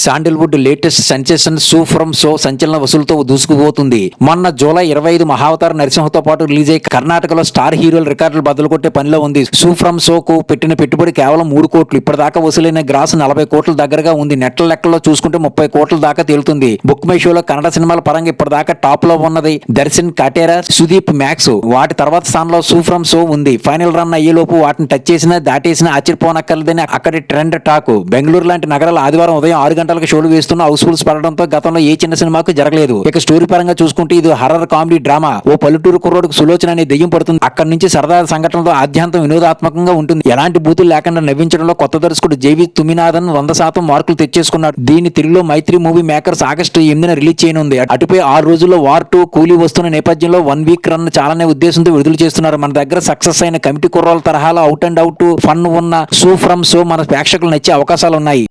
Sandalwood latest sensation Su From So సంచలన వసూలుతో దూసుకుపోతుంది. మొన్న జూలై ఇరవై ఐదు మహావతార నరసింహతో పాటు రిలీజ్ అయ్యి కర్ణాటకలో స్టార్ హీరోల రికార్డులు బదులు కొట్టే పనిలో ఉంది. సూ ఫ్రమ్ షోకు పెట్టిన పెట్టుబడి కేవలం మూడు కోట్లు. ఇప్పటిదాకా వసూలైన గ్రాస్ నలభై కోట్ల దగ్గరగా ఉంది. నెట్ల లెక్కలో చూసుకుంటే ముప్పై కోట్ల దాకా తేలుతుంది. బుక్ మై షోలో కన్నడ సినిమాల పరంగా ఇప్పటిదాకా టాప్లో ఉన్నది దర్శన్ కటేరా సుదీప్ మ్యాక్స్. వాటి తర్వాత స్థానంలో సూ ఫ్రమ్ షో ఉంది. ఫైనల్ రన్ అయ్యేలోపు వాటిని టచ్ చేసినా దాటేసినా ఆశ్చర్యపోనక్కర్లేదని అక్కడి ట్రెండ్ టాక్. బెంగళూరు లాంటి నగరాల ఆదివారం ఉదయం ఆరు గంటలకు షోలు వేస్తున్న హౌస్ఫుల్స్ పడడంతో గతంలో ఏ చిన్న సినిమాకు జరగలేదు. ఇక స్టోరీ పరంగా చూసుకుంటే ఇది హర్రర్ కామెడీ డ్రామా. ఓ పల్లెటూరు కుర్రోడుకు సులోచన అనే దెయ్యం పడుతుంది. అక్కడి నుంచి సరదా సంఘటనలతో ఆద్యాంతం వినోదాత్మకంగా ఉంటుంది. ఎలాంటి బూతులు లేకుండా నవ్వించడంలో కొత్త దర్శకుడు జేవి తుమినాథన్ వంద శాతం మార్కులు తెచ్చేసుకున్నాడు. దీన్ని తెలుగులో మైత్రి మూవీ మేకర్స్ ఆగస్టు ఎనిమిదిన రిలీజ్ చేయనుంది. అటుపై ఆరు రోజుల్లో వార్ టూ కూలీ వస్తున్న నేపథ్యంలో వన్ వీక్ రన్ చాలానే ఉద్దేశంతో విడుదల చేస్తున్నారు. మన దగ్గర సక్సెస్ అయిన కమిటీ కుర్రాల తరహాలో అవుట్ అండ్ అవుట్ ఫన్ ఉన్న షో ఫ్రమ్ సో మన ప్రేక్షకులు నచ్చే అవకాశాలు ఉన్నాయి